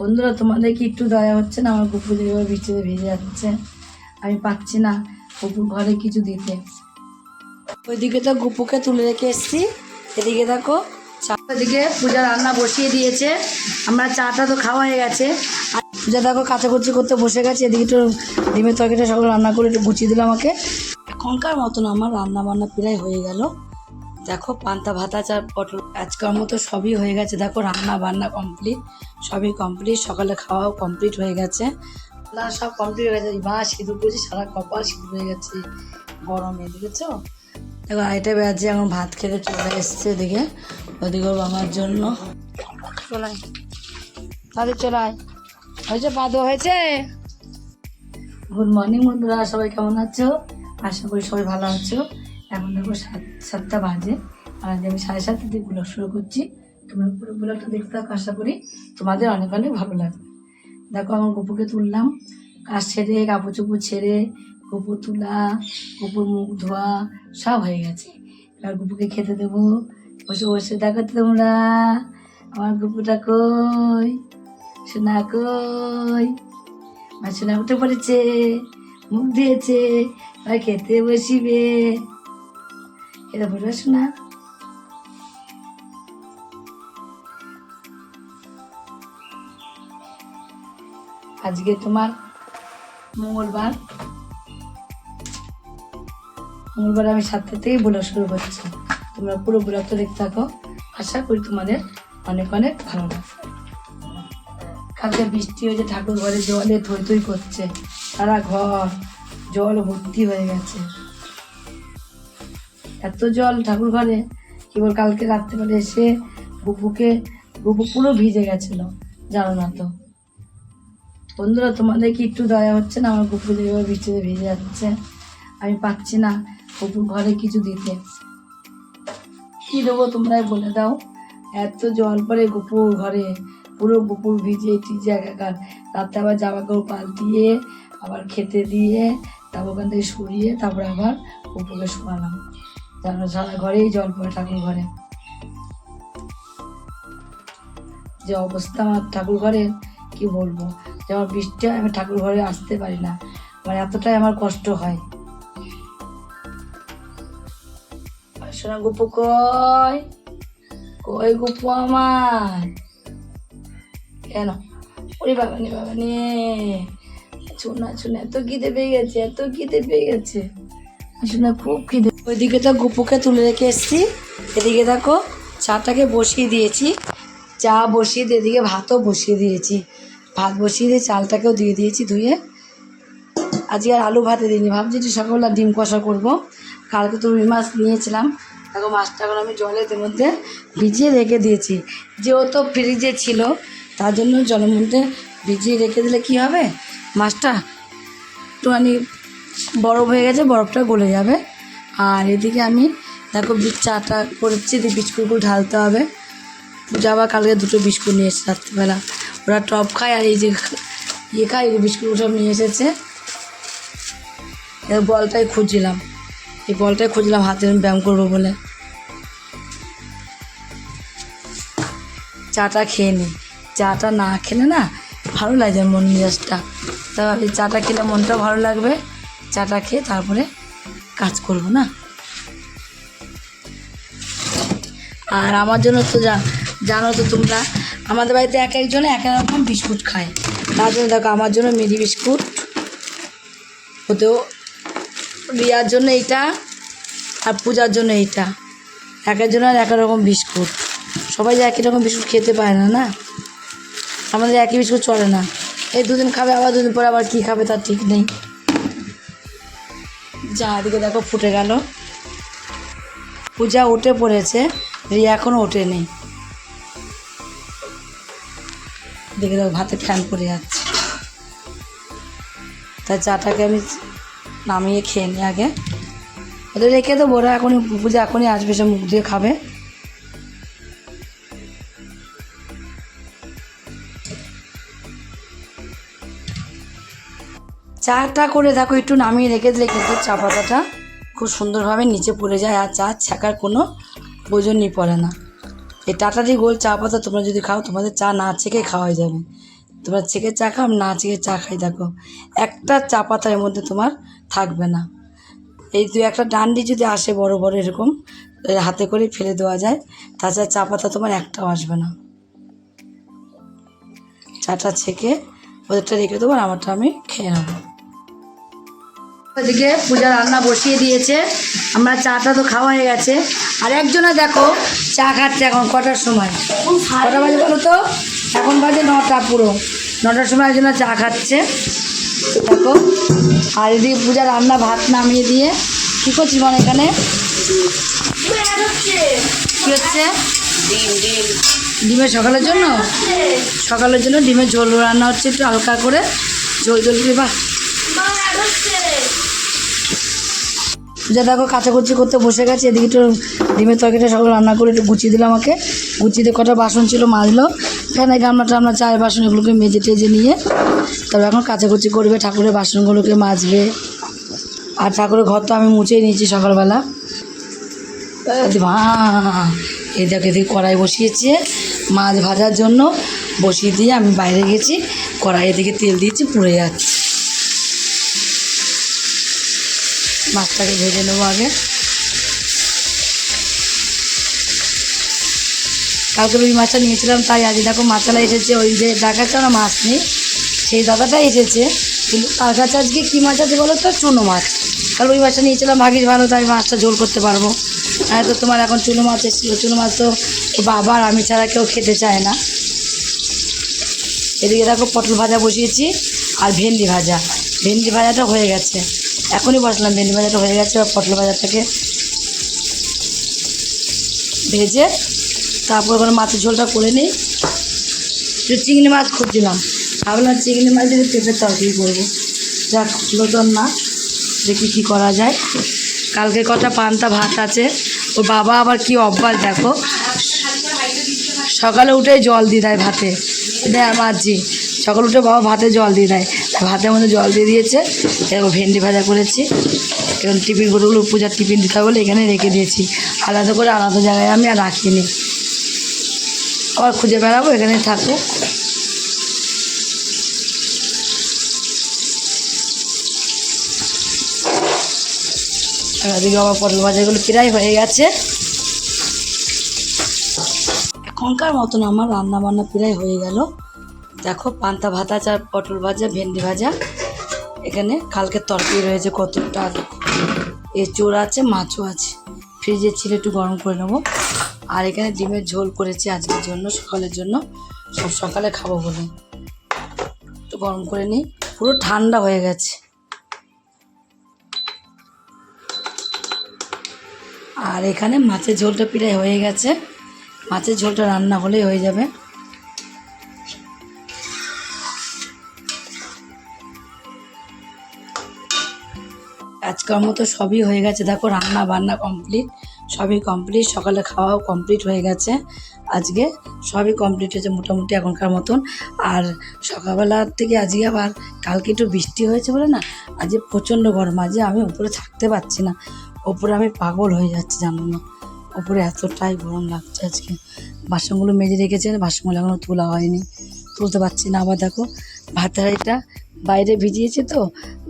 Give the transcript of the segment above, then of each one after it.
বন্ধুরা তোমাদের কি একটু দয়া হচ্ছে না, আমার কুকুর যেভাবে বৃষ্টিতে ভিজে যাচ্ছে। আমি পাচ্ছি না কুকুর ঘরে কিছু দিতে। ওইদিকে তো গুপুকে তুলে রেখে এসেছি। এদিকে দেখো ওইদিকে পূজা রান্না বসিয়ে দিয়েছে। আমরা চাটা তো খাওয়া হয়ে গেছে। আর পূজা দেখো কাচাকুচি করতে বসে গেছে। এদিকে একটু ডিমের তরকারিটা সব রান্না করে একটু গুছিয়ে দিলাম আমাকে। এখনকার মতন আমার রান্না বান্না প্রায় হয়ে গেল। দেখো, পান্তা, ভাতা চা পটল আজকাল মতো সবই হয়ে গেছে। দেখো, রান্না বান্না কমপ্লিট সবই কমপ্লিট সকালে খাওয়াও কমপ্লিট হয়ে গেছে। না, সব কমপ্লিট হয়ে গেছে। মা সিঁদুর করেছি, সারা কপাল সিঁদুর হয়ে গেছে গরমে, দেখেছ? দেখো আইটা বেড়াচ্ছে, এখন ভাত খেতে চলে এসছে এদিকে। ওদিকে বাবার জন্য। চলাই তাহলে চলাই হয়েছে পাদো হয়েছে? গুড মর্নিং বন্ধুরা, সবাই কেমন আছো? আশা করি সবাই ভালো আছো। এখন দেখো সাত, সাতটা বাজে। আর আজ আমি সাড়ে সাতটা দিয়ে ব্লগ শুরু করছি। তোমরা পুরো ব্লগটা দেখতে থাকো, আশা করি তোমাদের অনেক অনেক ভালো লাগবে। দেখো আমার গপুকে তুললাম। কাজ ছেড়ে কাপড় চোপড় ছেড়ে, গোপুর তোলা, গোপুর মুখ ধোয়া, সব হয়ে গেছে। এবার গপুকে খেতে দেবো। বসে বসে দেখো তোমরা। আমার গপুটা কই? সোনা কই? আমার সোনা উঠে পড়েছে, মুখ দিয়েছে। আর খেতে বসিবে। খেতে বসবে শোনা আজকে তোমার মঙ্গলবার। মঙ্গলবার আমি সাতটা থেকেই ব্লগ শুরু করছি। তোমরা পুরো ব্লগটা দেখতে থাকো। আশা করি তোমাদের অনেক অনেক ভালো লাগবে। কালকে বৃষ্টি হয়েছে, ঠাকুর ঘরে জলে থই থই করছে। সারা ঘর জল ভর্তি হয়ে গেছে। এত জল ঠাকুর ঘরে কেবল কালকে রাত্রেবেলা এসে বুবুকে, বুবু পুরো ভিজে গেছিল, জানো না তো। বন্ধুরা, তোমাদের কি একটু দয়া হচ্ছে না? আমার কুকুর যেভাবে বৃষ্টিতে ভিজে যাচ্ছে। আমি পাচ্ছি না কুকুর ঘরে কিছু দিতে। কি দেবো তোমরাই বলে দাও। এত জল পরে গুপুর ঘরে। পুরো গুপুর ভিজে টিজে একাকার রাতে আবার জামা কাপড় পাল্টিয়ে, আবার খেতে দিয়ে, তারপর ওখান থেকে সরিয়ে তারপর আবার গুপুকে শোয়ালাম। সারা ঘরেই জল পড়ে ঠাকুর ঘরে। যে অবস্থা আমার ঠাকুর ঘরের কি বলব? যেমন বৃষ্টি হয়, আমি ঠাকুর ঘরে আসতে পারি না। মানে এতটাই আমার কষ্ট হয়। সোনা গুপু কই? কই গুপু আমার? কেন? ওরে বাবা নে বাবা নে। চুনা চুনা এত খিদে পেয়ে গেছে, এত খিদে পেয়ে গেছে। শোনা খুব খিদে ওইদিকে তো গুপুকে তুলে রেখে এসেছি। এদিকে দেখো, চাটাকে বসিয়ে দিয়েছি। চা বসিয়ে দিয়ে, এদিকে ভাতও বসিয়ে দিয়েছি। ভাত বসিয়ে দিয়ে চালটাকেও দিয়ে দিয়েছি ধুয়ে। আজকে আর আলু ভাতে দিইনি, ভাবছি যে সকালবেলা ডিম কষা করব। কালকে তো রুই মাছ নিয়েছিলাম। দেখো মাছটা এখন আমি জলের মধ্যে ভিজিয়ে রেখে দিয়েছি। যেহেতু ফ্রিজে ছিল, তার জন্য জলের মধ্যে ভিজিয়ে রেখে দিলে কি হবে? মাছটা একটুখানি বরফ হয়ে গেছে, বরফটা গলে যাবে। আর এদিকে আমি, দেখো চাটা করেছি দিয়ে বিস্কুটগুলো ঢালতে হবে। আবার কালকে দুটো বিস্কুট নিয়ে এসেছে রাত্রিবেলা। ওরা টপ খায় আর এই যে ইয়ে খায়, এই বিস্কুট সব নিয়ে এসেছে। বলটাই খুঁজছিলাম। এই বলটাই খুঁজলাম হাতে ব্যায়াম করব বলে। চাটা খেয়ে নিই চাটা না খেলে না ভালো লাগে মন মেজাজটা। তা চাটা খেলে মনটা ভালো লাগবে। চাটা খেয়ে তারপরে কাজ করব না। আর আমার জন্য তো যা, জানো তো তোমরা, আমাদের বাড়িতে এক একজন এক এক রকম বিস্কুট খায়। তার জন্য দেখো, আমার জন্য মিরি বিস্কুট, ওতেও রিয়ার জন্য এইটা আর পূজার জন্য এইটা। এক একজনের এক এক রকম বিস্কুট। সবাই যে একই রকম বিস্কুট খেতে পায় না না? আমাদের একই বিস্কুট চলে না। এই দুদিন খাবে, আবার দুদিন পরে আবার কী খাবে তার ঠিক নেই। যা এদিকে দেখো ফুটে গেল। পূজা উঠে পড়েছে, রিয়া এখনও ওঠেনি। দেখে দেখো ভাতে ফ্যান পড়ে যাচ্ছে। তাই চাটাকে আমি নামিয়ে খেয়ে নিই আগে। ওদের রেখে দেবো, ওরা এখনই, পূজা এখনই আসবে, সে মুখ দিয়ে খাবে। চাটা করে দেখো, একটু নামিয়ে রেখে দিলে কিন্তু চা পাতাটা খুব সুন্দরভাবে নিচে পড়ে যায় আর চা ছাকার কোনো প্রয়োজনই পড়ে না। এই টাটারি গোল চা পাতা তোমরা যদি খাও, তোমাদের চা না ছেঁকে খাওয়া যাবে। তোমরা চেকে চা খাও, না চেকে চা খাই দেখো। একটা চা পাতার মধ্যে তোমার থাকবে না। এই দু একটা ডান্ডি যদি আসে বড় বড় এরকম হাতে করে ফেলে দেওয়া যায়, তাছাড়া চা পাতা তোমার একটাও আসবে না। চাটা ছেঁকে ওদেরটা রেখে দেবো আর আমারটা আমি খেয়ে নেব। ওদিকে পূজা রান্না বসিয়ে দিয়েছে। আমরা চাটা তো খাওয়া হয়ে গেছে। আর একজনে দেখো, চা খাচ্ছে এখন কটার সময়? কটা বাজে বলো তো? এখন বাজে নটা পুরো। নটার সময় একজনে চা খাচ্ছে। দেখো আর এদিকে পূজা রান্না ভাত নামিয়ে দিয়ে কী করছিস মানে এখানে? কী হচ্ছে? ডিমের সকালের জন্য? সকালের জন্য ডিমের ঝোল রান্না হচ্ছে একটু হালকা করে। ঝোল ঝোল দিয়ে বাহ! পূজা দেখো, কাচাকুচি করতে বসে গেছে। এদিকে একটু ডিমের তরকারিটা সকালে রান্না করে একটু গুছিয়ে দিল আমাকে। গুছিয়ে দিয়ে কটা বাসন ছিল, মাজলো। এখানে গামলা টামলা, চায়ের বাসন, এগুলোকে মেজে টেজে নিয়ে তবে এখন কাচাকুচি করবে, ঠাকুরের বাসনগুলোকে মাজবে। আর ঠাকুরের ঘর তো আমি মুছেই নিয়েছি সকালবেলা। মা এই দেখো এদিকে কড়াই বসিয়েছে, মাছ ভাজার জন্য বসিয়ে দিয়ে আমি বাইরে গেছি, কড়াইয়ের দিকে তেল দিয়েছি, পুড়ে যাচ্ছে। মাছটাকে ভেজে নেব আগে। কালকে রুই মাছটা নিয়েছিলাম, তাই আজ দেখো মাছালা এসেছে। ওই যে দেখাচ্ছে না মাছ নেই, সেই দাদাটা এসেছে। কিন্তু তার কাছে আজকে কী মাছ আছে বলো তো? চুনো মাছ। কাল ওই মাছটা নিয়েছিলাম ভাগিস ভালো, তাই মাছটা ঝোল করতে পারব। হ্যাঁ তো তোমার এখন চুনো মাছ এসেছিল। চুনো মাছ তো ও বাবা আর আমি ছাড়া কেউ খেতে চায় না। এদিকে দেখো পটল ভাজা বসিয়েছি আর ভেন্ডি ভাজা। ভেন্ডি ভাজাটা হয়ে গেছে। এখনই বসলাম, ভেন্ডি ভাজাটা হয়ে গেছে পটল ভাজাটাকে ভেজে তারপর ওখানে মাছের ঝোলটা করে নিই। একটু চিংড়ি মাছ খুঁজছিলাম, ভাবলাম চিংড়ি মাছ দিয়ে পেঁপের তরকারি করব। যাক, নতুন না, দেখি কী করা যায়। কালকে কটা পান্তা ভাত আছে, ওর বাবা আবার কি অভ্যাস দেখো সকালে উঠে জল দিয়ে দেয় ভাতে। দেয় মাঝি, সকালে উঠে বাবা ভাতে জল দিয়ে দেয়। ভাতের মধ্যে জল দিয়ে দিয়েছে, এরকম ভেন্ডি ভাজা করেছি। এবং টিফিনগুলো পূজার টিফিন দিতে বলে এখানে রেখে দিয়েছি। আলাদা করে আলাদা জায়গায় আমি আর রাখিনি। আবার খুঁজে বেড়াবো? এখানে থাকুক। এদিকে আমার পটল ভাজাগুলো প্রায় হয়ে গেছে। এখনকার মতন আমার রান্না বান্না প্রায় হয়ে গেল। দেখো, পান্তা ভাত আর পটল ভাজা, ভেন্ডি ভাজা। এখানে কালকের তরকারি রয়েছে কতটা এঁচোড় আছে, মাছও আছে। ফ্রিজে ছিল, একটু গরম করে নেব। আর এখানে ডিমের ঝোল করেছি আজকের জন্য, সকালের জন্য। সব সকালে খাব বলে। একটু গরম করে নিই। পুরো ঠান্ডা হয়ে গেছে। আর এখানে মাছের ঝোলটা প্রায় হয়ে গেছে। মাছের ঝোলটা রান্না হলেই হয়ে যাবে। কাজকর্ম তো সবই হয়ে গেছে। দেখো রান্না বান্না কমপ্লিট সবই কমপ্লিট সকালে খাওয়াও কমপ্লিট হয়ে গেছে। আজকে সবই কমপ্লিট হয়েছে মোটামুটি এখনকার মতন। আর সকালবেলার থেকে আজকে আবার কালকে একটু বৃষ্টি হয়েছে বলে না, আজকে প্রচণ্ড গরম, আজকে আমি উপরে থাকতে পারছি না। ওপরে আমি পাগল হয়ে যাচ্ছি, জানো না। ওপরে এতটাই গরম লাগছে আজকে। বাসনগুলো মেজে রেখেছে বাসনগুলো এখনও তোলা হয়নি। তুলতে পারছি না, আবার দেখো ভাতের হাঁড়িটা বাইরে ভিজিয়েছে তো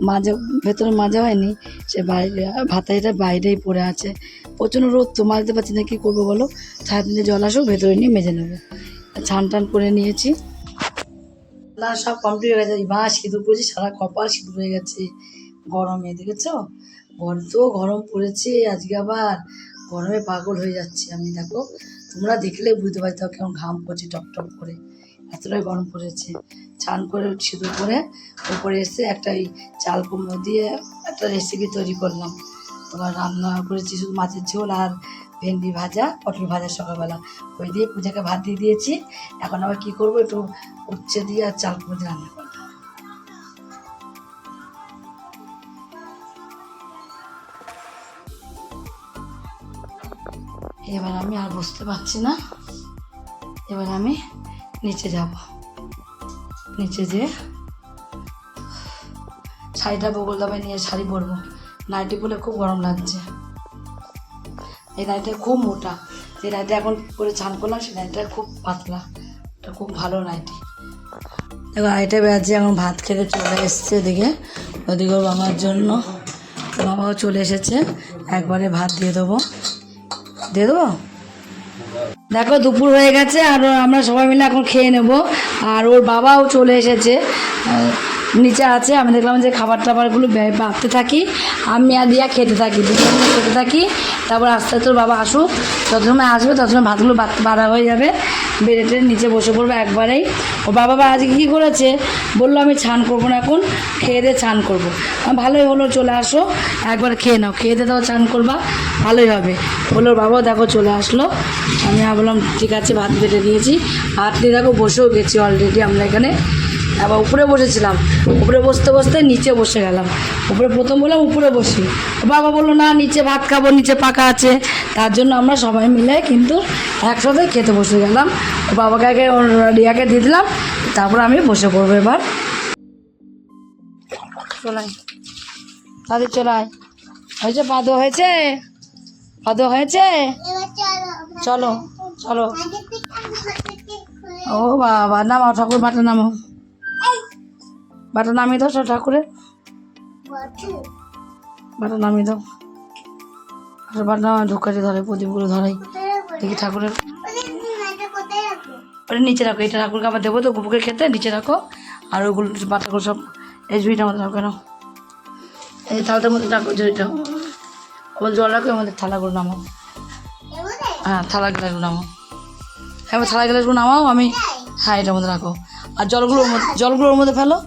মাঝে ভেতরে মাজা হয়নি, সে বাইরে ভাতাইটা বাইরেই পড়ে আছে। প্রচণ্ড রোদ, তো মাজতে পারছি না কী করব বলো? ছাদে জল আসুক, ভেতরে নিয়ে মেজে নেব। ছান টান করে নিয়েছি। সব কমপ্লিট হয়ে গেছে। মা সিঁদুর পড়েছি সারা কপাল সিঁদুর হয়ে গেছে গরমে, দেখেছ? দেখেছ তো গরম পড়েছে আজকে আবার। গরমে পাগল হয়ে যাচ্ছি আমি, দেখো। তোমরা দেখলে বুঝতে পারছ কেমন ঘাম পড়ছে টপ টপ করে। এতটাই গরম পড়েছে। চান করে সিঁদুর করে উপরে এসে একটা ওই চাল কুমড়ো দিয়ে একটা রেসিপি তৈরি করলাম। তোমার রান্না করেছি শুধু মাছের ঝোল আর ভেন্ডি ভাজা, পটল ভাজা সকালবেলা। ওই দিয়ে পূজাকে ভাত দিয়ে দিয়েছি। এখন আবার কী করব? একটু উচ্ছে দিয়ে আর চাল কুমড়ো রান্না এবার আমি আর বসতে পারছি না। এবার আমি নিচে যাব। নিচে যে শাড়িটা বগল দামে নিয়ে শাড়ি পরবো। নাইটি পরে খুব গরম লাগছে। এই নাইটিটা খুব মোটা। যে নাইটি এখন পরে চান করলাম সেই নাইটিটা খুব পাতলা। এটা খুব ভালো নাইটি। দেখো আড়াইটা বেজে এখন ভাত খেতে চলে এসছে ওদিকে ওদিকে বাবার জন্য। বাবাও চলে এসেছে। একবারে ভাত দিয়ে দেবো। দিয়ে দেবো? দেখো, দুপুর হয়ে গেছে, আর আমরা সবাই মিলে এখন খেয়ে নেব। আর ওর বাবাও চলে এসেছে। নিচে আছে, আমি দেখলাম যে খাবার টাবারগুলো বাড়তে থাকি, আমি আর দিয়া খেতে থাকি খেতে থাকি। তারপর আস্তে আস্তে বাবা আসুক যত সময় আসবে তত সময় ভাতগুলো বাড়- হয়ে যাবে। বেড়ে টেড়ে নিচে বসে পড়বে একবারেই। ও বাবা বা আজকে কী করেছে? বলল, আমি ছান করব না এখন, খেয়ে দিয়ে ছান করব। ভালোই হলো, চলে আসো, একবার খেয়ে নাও, খেয়ে দিয়ে তাও চান করবা, ভালোই হবে। বলল বাবাও দেখো, চলে আসলো। আমি বললাম ঠিক আছে, ভাত বেটে দিয়েছি ভাত দিয়ে দেখো, বসেও গেছি অলরেডি আমরা এখানে। আবার উপরে বসেছিলাম। উপরে বসতে বসতে নিচে বসে গেলাম। উপরে প্রথম বললাম উপরে বসি। বাবা বলল না নিচে ভাত খাব নিচে পাকা আছে। তার জন্য আমরা সবাই মিলে কিন্তু একসাথে খেতে বসে গেলাম। বাবাকে আগে রিয়াকে দিয়ে দিলাম। তারপর আমি বসে পড়ব এবার। চলাই তাদের চলাই হয়েছে? পাদো হয়েছে? পাদো হয়েছে? চলো চলো। ও বাবা নামাও ঠাকুর বাটা নামো বাটা নামিয়ে দাও ঠাকুরের। বাটা নামিয়ে দাও। আর বাটা নামা ঢোকাটি ধরে, প্রদীপগুলো ধরাই। দেখি ঠাকুরের। ওটা নিচে রাখো, এটা ঠাকুরকে আবার দেবো তো গুপুকে খেতে নিচে রাখো। আর ওগুলো বাটাগুলো সব এই ঝুড়িটার মধ্যে রাখো কেন? এই থালাটার মধ্যে রাখো, ঝুড়িটা। ওর জল রাখো আমাদের থালাগুলো নামাও। হ্যাঁ থালা গ্লাসগুলো নামাও। হ্যাঁ থালা গ্লাসগুলো নামাও, আমি হ্যাঁ এটার মধ্যে রাখো। আর জলগুলো ওর মধ্যে জলগুলো ওর মধ্যে ফেলো।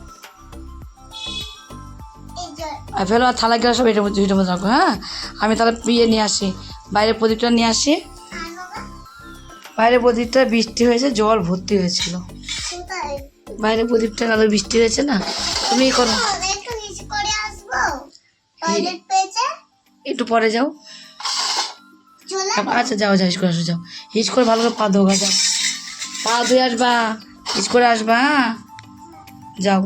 আর ফেলো, আর থালা গেলে সব এটার মধ্যে ঝুড়িটার মধ্যে রাখো হ্যাঁ? আমি তাহলে ইয়ে নিয়ে আসি। বাইরের প্রদীপটা নিয়ে আসি। বাইরের প্রদীপটা বৃষ্টি হয়েছে, জল ভর্তি হয়েছিল। বাইরের প্রদীপটা কালো বৃষ্টি হয়েছে না? তুমি করো। একটু পরে যাও। আচ্ছা যাও যাও হিস করে আসো, যাও। হিস করে ভালো করে পা ধোগা, যাও। পা ধুয়ে আসবা হিস করে আসবা হ্যাঁ? যাও।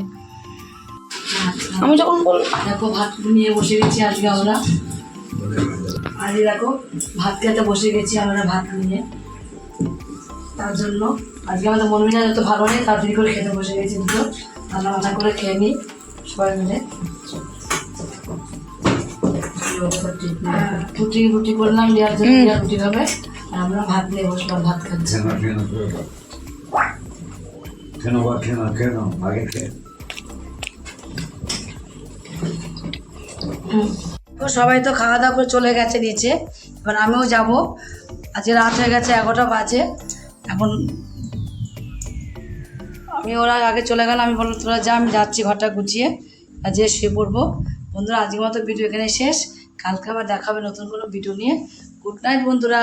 আমি যখন বল দেখো ভাত নিয়ে বসে গেছি আজকে আমরা। আজকে দেখো ভাত খেতে বসে গেছি আমরা ভাত নিয়ে। তার জন্য আজকে আমাদের মন মেজাজ যত ভালো নেই তাড়াতাড়ি করে খেতে বসে গেছি দুটো। রান্না বান্না করে খেয়ে নিই সবাই মিলে। হ্যাঁ, রুটি রুটি করলাম লিয়ার জন্য লিয়ার রুটি খাবে আর আমরা ভাত নিয়ে বসলাম ভাত খাচ্ছি। কেন কেন কেন বা কেন কেন আগে কেন তো সবাই তো খাওয়া দাওয়া করে চলে গেছে নিচে। এবার আমিও যাব। আজকে রাত হয়ে গেছে এগারোটা বাজে। এখন আমি ওরা আগে চলে গেল, আমি বললাম, তোরা যা, আমি যাচ্ছি ঘরটা গুছিয়ে। আর যে শুয়ে পড়ব। বন্ধুরা, আজকের মতো ভিডিও এখানে শেষ। কালকে আবার দেখাবে নতুন কোনো ভিডিও নিয়ে। গুড নাইট বন্ধুরা।